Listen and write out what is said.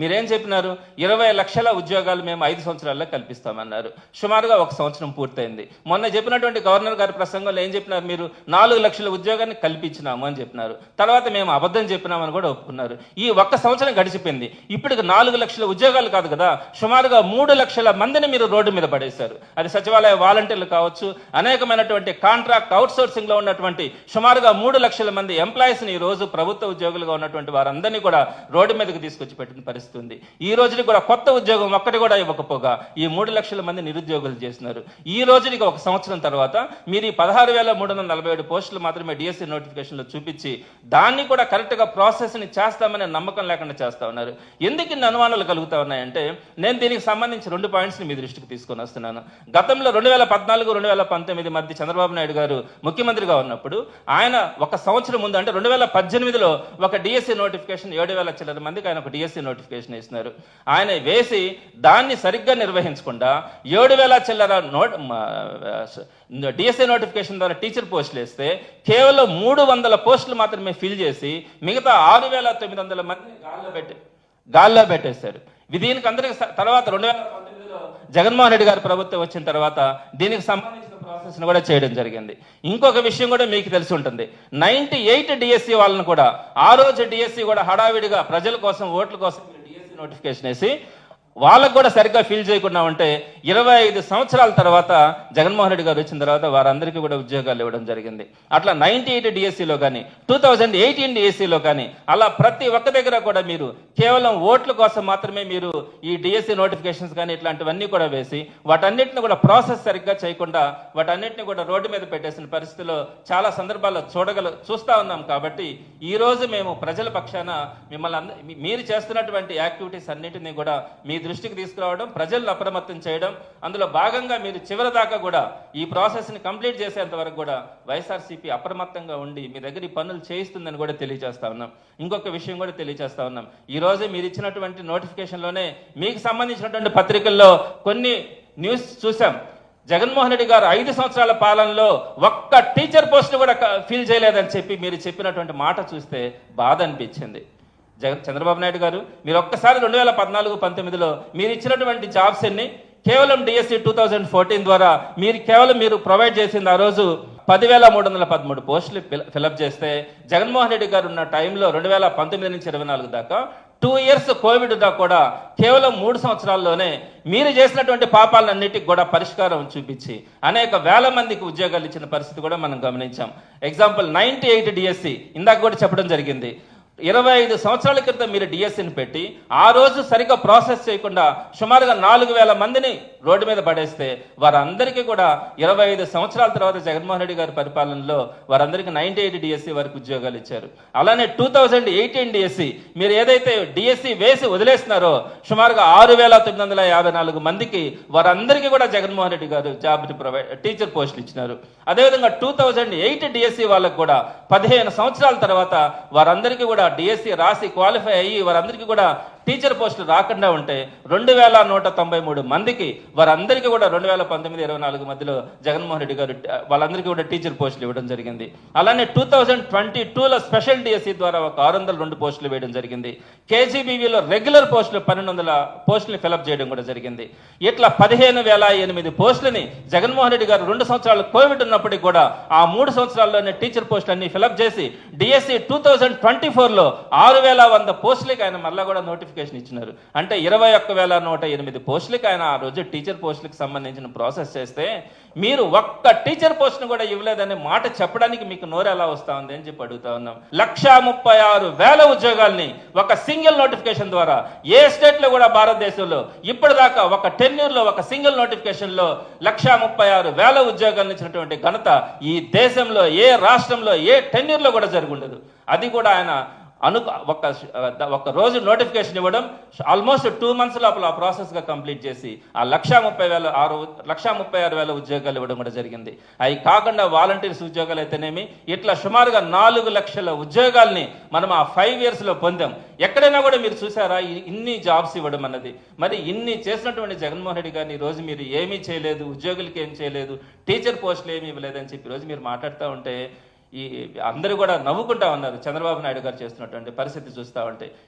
మీరేం చెప్పినారు? ఇరవై లక్షల ఉద్యోగాలు మేము ఐదు సంవత్సరాల్లో కల్పిస్తామన్నారు. సుమారుగా ఒక సంవత్సరం పూర్తయింది. మొన్న చెప్పినటువంటి గవర్నర్ గారి ప్రసంగంలో ఏం చెప్పినారు మీరు? నాలుగు లక్షల ఉద్యోగాన్ని కల్పించినాము అని చెప్పినారు. తర్వాత మేము అబద్ధం చెప్పినామని కూడా ఒప్పుకున్నారు. ఈ ఒక్క సంవత్సరం గడిచిపోయింది. ఇప్పటికి నాలుగు లక్షల ఉద్యోగాలు కాదు కదా? సుమారుగా మూడు లక్షల మందిని మీరు రోడ్డు మీద పడేశారు. అది సచివాలయ వాలంటీర్లు కావచ్చు అనేకమైనటువంటి కాంట్రాక్ట్ అవుట్సోర్సింగ్లో ఉన్నటువంటి సుమారుగా మూడు లక్షల మంది ఎంప్లాయీస్ని ని ఈ రోజు ప్రభుత్వ ఉద్యోగులుగా ఉన్నటువంటి వారందరినీ కూడా రోడ్డు మీదకి తీసుకొచ్చి పెట్టిన పరిస్థితి ఉంది ఈ రోజుని కూడా కొత్త ఉద్యోగం ఒక్కటి కూడా ఇవ్వకపోగా ఈ మూడు లక్షల మంది నిరుద్యోగులు చేస్తున్నారు. ఈ రోజునికి ఒక సంవత్సరం తర్వాత మీరు ఈ పదహారు వేల మూడు వందల నలభై ఏడు పోస్టులు మాత్రమే డిఎస్సి నోటిఫికేషన్లో చూపించి దాన్ని కూడా కరెక్ట్గా ప్రాసెస్ని చేస్తామనే నమ్మకం లేకుండా చేస్తా ఉన్నారు. ఎందుకు ఇన్ని అనుమానాలు కలుగుతా ఉన్నాయంటే నేను దీనికి సంబంధించి రెండు పాయింట్స్ని మీ దృష్టికి తీసుకొని వస్తున్నాను. గతంలో రెండు వేల పద్నాలుగు రెండు వేల పంతొమ్మిది మధ్య చంద్రబాబు నాయుడు గారు ముఖ్యమంత్రిగా ఉన్నప్పుడు ఆయన ఒక సంవత్సరం ముందు అంటే రెండు వేల పద్దెనిమిదిలో ఒక డిఎస్సి నోటిఫికేషన్ ఏడు వేల చిల్లర మందికి ఆయన ఒక డిఎస్సి నోటిఫికేషన్ ఇస్తున్నారు ఆయన వేసి దాన్ని సరిగ్గా నిర్వహించకుండా ఏడు వేల చిల్లర నోట్ డిఎస్ఏ నోటిఫికేషన్ ద్వారా టీచర్ పోస్టులు వేస్తే కేవలం మూడు వందల పోస్టులు మాత్రమే ఫిల్ చేసి మిగతా ఆరు వేల తొమ్మిది వందల మందిని గాల్లో పెట్టి గాల్లో పెట్టేశారు. దీనికి అందరికి తర్వాత రెండు వేల పంతొమ్మిదిలో జగన్మోహన్ రెడ్డి గారి ప్రభుత్వం వచ్చిన తర్వాత దీనికి సంబంధించిన ప్రాసెస్ కూడా చేయడం జరిగింది. ఇంకొక విషయం కూడా మీకు తెలిసి ఉంటుంది. నైన్టీ ఎయిట్ డిఎస్సి వాళ్ళని కూడా ఆ రోజు డిఎస్సి కూడా హడావిడిగా ప్రజల కోసం ఓట్ల కోసం నోటిఫికేషన్ వేసి వాళ్ళకు కూడా సరిగ్గా ఫీల్ చేయకుండా ఉంటే ఇరవై ఐదు సంవత్సరాల తర్వాత జగన్మోహన్ రెడ్డి గారు వచ్చిన తర్వాత వారందరికీ కూడా ఉద్యోగాలు ఇవ్వడం జరిగింది. అట్లా నైన్టీ ఎయిట్ డిఎస్సిలో కానీ టూ థౌజండ్ ఎయిటీన్ డిఎస్సిలో కానీ అలా ప్రతి ఒక్క దగ్గర కూడా మీరు కేవలం ఓట్ల కోసం మాత్రమే మీరు ఈ డిఎస్సి నోటిఫికేషన్స్ కానీ ఇట్లాంటివన్నీ కూడా వేసి వాటన్నిటిని కూడా ప్రాసెస్ సరిగ్గా చేయకుండా వాటన్నిటిని కూడా రోడ్డు మీద పెట్టేసిన పరిస్థితిలో చాలా సందర్భాల్లో చూడగల చూస్తా ఉన్నాం కాబట్టి ఈ రోజు మేము ప్రజల పక్షాన మిమ్మల్ని అంద- మీరు చేస్తున్నటువంటి యాక్టివిటీస్ అన్నింటినీ కూడా మీ దృష్టికి తీసుకురావడం ప్రజలను అప్రమత్తం చేయడం అందులో భాగంగా మీరు చివరి దాకా కూడా ఈ ప్రాసెస్ని కంప్లీట్ చేసేంత వరకు కూడా వైఎస్ఆర్సీపీ అప్రమత్తంగా ఉండి మీ దగ్గర ఈ పనులు చేయిస్తుందని కూడా తెలియజేస్తా ఉన్నాం. ఇంకొక విషయం కూడా తెలియజేస్తా ఉన్నాం. ఈ మీరు ఇచ్చినటువంటి నోటిఫికేషన్లోనే మీకు సంబంధించినటువంటి పత్రికల్లో కొన్ని న్యూస్ చూసాం. జగన్మోహన్ రెడ్డి గారు ఐదు సంవత్సరాల పాలనలో ఒక్క టీచర్ పోస్ట్ కూడా ఫీల్ చేయలేదని చెప్పి మీరు చెప్పినటువంటి మాట చూస్తే బాధ అనిపించింది. జగన్ చంద్రబాబు నాయుడు గారు మీరు ఒక్కసారి రెండు వేల పద్నాలుగు పంతొమ్మిదిలో మీరు ఇచ్చినటువంటి జాబ్స్ ఎన్ని? కేవలం డిఎస్సి టూ థౌజండ్ ఫోర్టీన్ ద్వారా మీరు కేవలం మీరు ప్రొవైడ్ చేసింది ఆ రోజు పదివేల మూడు వందల పదమూడు పోస్టులు ఫిలప్ చేస్తే జగన్మోహన్ రెడ్డి గారు ఉన్న టైంలో రెండు వేల పంతొమ్మిది నుంచి ఇరవై నాలుగు దాకా టూ ఇయర్స్ కోవిడ్ దా కూడా కేవలం మూడు సంవత్సరాల్లోనే మీరు చేసినటువంటి పాపాలన్నిటికి కూడా పరిష్కారం చూపించి అనేక వేల మందికి ఉద్యోగాలు ఇచ్చిన పరిస్థితి కూడా మనం గమనించాం. ఎగ్జాంపుల్ నైన్టీ ఎయిట్ డిఎస్సి ఇందాక కూడా చెప్పడం జరిగింది. ఇరవై ఐదు సంవత్సరాల క్రితం మీరు డిఎస్సిని పెట్టి ఆ రోజు సరిగ్గా ప్రాసెస్ చేయకుండా సుమారుగా నాలుగు వేల మందిని రోడ్డు మీద పడేస్తే వారందరికీ కూడా ఇరవై ఐదు సంవత్సరాల తర్వాత జగన్మోహన్ రెడ్డి గారి పరిపాలనలో వారందరికీ నైన్టీ ఎయిట్ డిఎస్సి వరకు ఉద్యోగాలు ఇచ్చారు. అలానే టూ థౌజండ్ ఎయిటీన్ డిఎస్సి మీరు ఏదైతే డిఎస్సి వేసి వదిలేస్తున్నారో సుమారుగా ఆరు వేల తొమ్మిది వందల యాభై నాలుగు మందికి వారందరికీ కూడా జగన్మోహన్ రెడ్డి గారు జాబ్ ప్రొవైడ్ టీచర్ పోస్టులు ఇచ్చినారు. అదేవిధంగా టూ థౌజండ్ ఎయిట్ డిఎస్సి వాళ్ళకు కూడా పదిహేను సంవత్సరాల తర్వాత వారందరికీ కూడా డిఎస్సి రాసి క్వాలిఫై అయ్యి వారందరికీ కూడా టీచర్ పోస్టులు రాకుండా ఉంటే రెండు వేల నూట తొంభై మూడు మందికి వారందరికీ కూడా రెండు వేల పంతొమ్మిది ఇరవై నాలుగు మధ్యలో జగన్మోహన్ రెడ్డి గారు వాళ్ళందరికీ కూడా టీచర్ పోస్టులు ఇవ్వడం జరిగింది. అలానే టూ థౌజండ్ ట్వంటీ టూలో స్పెషల్ డిఎస్సి ద్వారా ఒక ఆరు వందల రెండు పోస్టులు వేయడం జరిగింది. కేజీబీవీలో రెగ్యులర్ పోస్టులు పన్నెండు వందల పోస్టులు ఫిలప్ చేయడం కూడా జరిగింది. ఇట్లా పదిహేను వేల ఎనిమిది పోస్టులని జగన్మోహన్ రెడ్డి గారు రెండు సంవత్సరాలు కోవిడ్ ఉన్నప్పటికీ కూడా ఆ మూడు సంవత్సరాల్లోనే టీచర్ పోస్టులన్నీ ఫిలప్ చేసి డిఎస్సి టూ థౌజండ్ ట్వంటీ ఫోర్లో ఆరు వేల వంద పోస్టులకి ఆయన మళ్ళీ కూడా నోటిఫికేషన్ ఇచ్చినారు. అంటే ఇరవై ఒక్క వేల నూట ఎనిమిది పోస్టులకి ఆయన ఆ రోజు టీచర్ పోస్టులకు సంబంధించిన ప్రాసెస్ చేస్తే మీరు ఒక్క టీచర్ పోస్ట్ను కూడా ఇవ్వలేదనే మాట చెప్పడానికి మీకు నోరు ఎలా వస్తా ఉంది అని చెప్పి అడుగుతా ఉన్నాం. లక్షా ముప్పై ఆరు వేల ఉద్యోగాల్ని ఒక సింగిల్ నోటిఫికేషన్ ద్వారా ఏ స్టేట్లో కూడా భారతదేశంలో ఇప్పటిదాకా ఒక టెన్యూర్లో ఒక సింగిల్ నోటిఫికేషన్లో లక్షా ముప్పై ఆరు వేల ఉద్యోగాలను ఇచ్చినటువంటి ఘనత ఈ దేశంలో ఏ రాష్ట్రంలో ఏ టెన్యూర్లో కూడా జరుగుండదు. అది కూడా ఆయన అను ఒక ఒక రోజు నోటిఫికేషన్ ఇవ్వడం ఆల్మోస్ట్ టూ మంత్స్ లోపల ఆ ప్రాసెస్గా కంప్లీట్ చేసి ఆ లక్షా ముప్పై వేల ఆరు లక్షా ముప్పై ఆరు వేల ఉద్యోగాలు ఇవ్వడం కూడా జరిగింది. అవి కాకుండా వాలంటీర్స్ ఉద్యోగాలు అయితేనేమి ఇట్లా సుమారుగా నాలుగు లక్షల ఉద్యోగాల్ని మనం ఆ ఫైవ్ ఇయర్స్లో పొందాం. ఎక్కడైనా కూడా మీరు చూసారా ఇన్ని జాబ్స్ ఇవ్వడం అన్నది? మరి ఇన్ని చేసినటువంటి జగన్మోహన్ రెడ్డి గారిని ఈరోజు రోజు మీరు ఏమీ చేయలేదు ఉద్యోగులకి ఏం చేయలేదు టీచర్ పోస్టులు ఏమీ ఇవ్వలేదని చెప్పి ఈరోజు రోజు మీరు మాట్లాడుతూ ఉంటే ఈ అందరూ కూడా నవ్వుకుంటా ఉన్నారు. చంద్రబాబు నాయుడు గారు చేస్తున్నటువంటి పరిస్థితి చూస్తా ఉంటే.